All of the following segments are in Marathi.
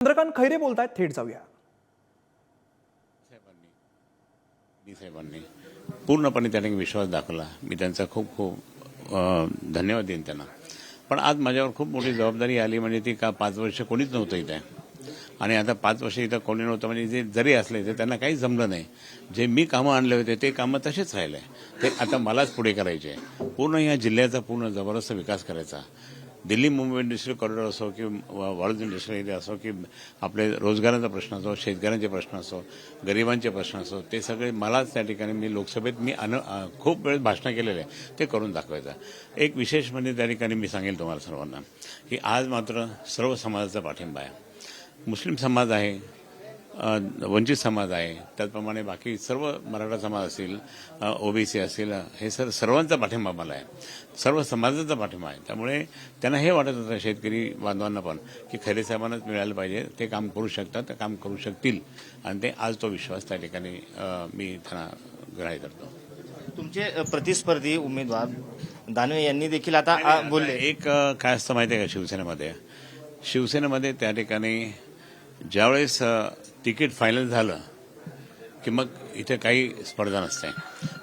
चंद्रकांत खैरे बोलतायत थेट जाऊया. साहेबांनी पूर्णपणे त्याने विश्वास दाखवला. मी त्यांचा खूप खूप धन्यवाद देईन त्यांना. पण आज माझ्यावर खूप मोठी जबाबदारी आली म्हणजे ती का पाच वर्ष कोणीच नव्हतं इथे. आणि आता पाच वर्ष इथं कोणी नव्हतं म्हणजे जे जरी असले ते त्यांना काहीच जमलं नाही. जे मी कामं आणले होते ते कामं तसेच राहिले. ते आता मलाच पुढे करायचे. पूर्ण या जिल्ह्याचा पूर्ण जबरदस्त विकास करायचा. दिल्ली मुंबई इंडस्ट्रियल कॉरिडॉर असो की वा- वाळूज इंडस्ट्रियल एरिया असो की आपले रोजगाराचा प्रश्न असो शेतकऱ्यांचे प्रश्न असो गरिबांचे प्रश्न असो ते सगळे मलाच त्या ठिकाणी मी लोकसभेत मी अन खूप वेळेस भाषणं केलेले आहे ते करून दाखवायचं. एक विशेष म्हणजे त्या ठिकाणी मी सांगेल तुम्हाला सर्वांना की आज मात्र सर्व समाजाचा पाठिंबा आहे. मुस्लिम समाज आहे वंचित समाज आहे. त्याचप्रमाणे बाकी सर्व मराठा समाज असतील ओबीसी असतील हे सर सर्वांचा पाठिंबा मला आहे. सर्व समाजाचा पाठिंबा आहे. त्यामुळे त्यांना हे वाटत होतं शेतकरी बांधवांना पण की खरे साहेबांनाच मिळायला पाहिजे. ते काम करू शकतात ते काम करू शकतील. आणि ते आज तो विश्वास त्या ठिकाणी मी त्यांना ग्राह्य करतो. तुमचे प्रतिस्पर्धी उमेदवार दानवे यांनी देखील आता बोलले. एक काय असतं माहिती आहे का शिवसेनेमध्ये? शिवसेनेमध्ये त्या ठिकाणी ज्यावेळेस तिकीट फायनल झालं की मग इथे काही स्पर्धा नसते.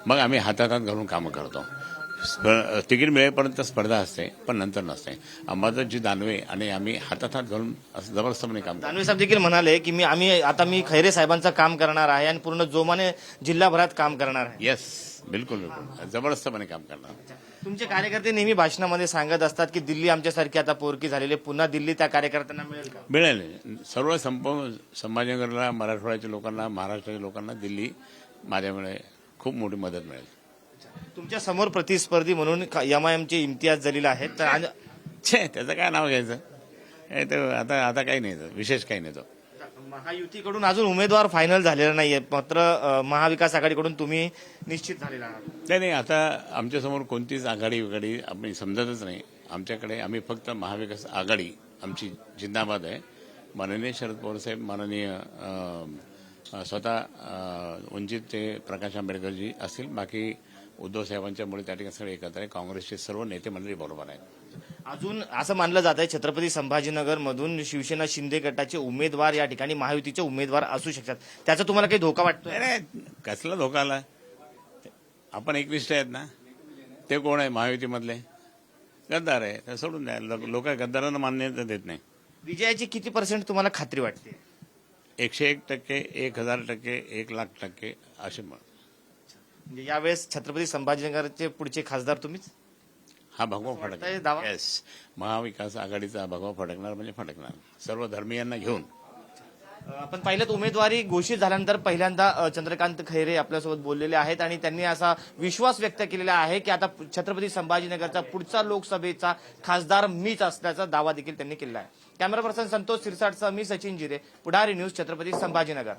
मग आम्ही हातात हात घालून कामं करतो. तिकीट मिळेपर्यंत स्पर्धा असते पण नंतर नसते. अंबादासजी दानवे आणि आम्ही हातात हात घालून असं जबरदस्तपणे काम दानवे साहेब देखील म्हणाले की मी आम्ही आता मी खैरे साहेबांचं काम करणार आहे आणि पूर्ण जोमाने जिल्हाभरात काम करणार आहे. येस बिलकुल बिलकुल. जबरदस्तपणे काम करणार. तुमचे कार्यकर्ते नेहमी भाषणामध्ये सांगत असतात की दिल्ली आमच्यासारखी आता पोरकी झालेली आहे. पुन्हा दिल्ली त्या कार्यकर्त्यांना मिळेल का? मिळेल. सर्व संपूर्ण संभाजीनगरला मराठवाड्याच्या लोकांना महाराष्ट्राच्या लोकांना दिल्ली माझ्यामुळे खूप मोठी मदत मिळेल. तुमच्यासमोर प्रतिस्पर्धी म्हणून एमआयएमचे इम्तियाज जलील आहेत. तर आणि- छे त्याचं काय नाव घ्यायचं? हे तर आता आता काही नाही तो, विशेष काही नाही तो. महायुतीकडून अजून उमेदवार फायनल झालेला नाहीये. मात्र महाविकास आघाडीकडून तुम्ही निश्चित झालेला आहात. नाही नाही आता आमच्यासमोर कोणतीच आघाडी वगैरे आम्ही समजतच नाही. आमच्याकडे आम्ही फक्त महाविकास आघाडी आमची जिंदाबाद आहे. माननीय शरद पवार साहेब माननीय स्वतः वंचित ते प्रकाश आंबेडकरजी असतील. बाकी उद्धव साहेबांच्यामुळे त्या ठिकाणी सगळे एकत्र आहे. काँग्रेसचे सर्व नेते मंडळी बरोबर आहेत. अजून असं मानलं जात आहे छत्रपती संभाजीनगर मधून शिवसेना शिंदे गटाचे उमेदवार या ठिकाणी महायुतीचे उमेदवार असू शकतात. त्याचा तुम्हाला काही धोका वाटतो कसला धोका आला? आपण एकनिष्ठ आहेत ना? ते कोण आहे महायुतीमधले? गद्दार आहे. ते सोडून द्या. लोक गद्दारांना मान्यता देत नाही. विजयाची किती पर्सेंट तुम्हाला खात्री वाटते? एकशे एक टक्के एक हजार टक्के एक लाख टक्के असे मत म्हणजे यावेळेस छत्रपती संभाजीनगरचे पुढचे खासदार तुम्हीच? हा भगवा वाटतंय दावा? फडकणार येस महाविकास आघाडीचा भगवा फडकणार म्हणजे फडकणार. सर्व धर्मीयांना घेऊन. अ, आपण पाहिलं उमेदवारी घोषित झाल्यानंतर पहिल्यांदा अ, चंद्रकांत खैरे आपल्यासोबत बोललेले आहेत आणि त्यांनी असा विश्वास व्यक्त केलेला आहे की आता छत्रपती संभाजीनगरचा पुढचा लोकसभेचा खासदार मीच असल्याचा दावा देखील त्यांनी केला आहे. कॅमेरा पर्सन संतोष सिरसाटसह मी सचिन जिरे पुढारी न्यूज छत्रपती संभाजीनगर.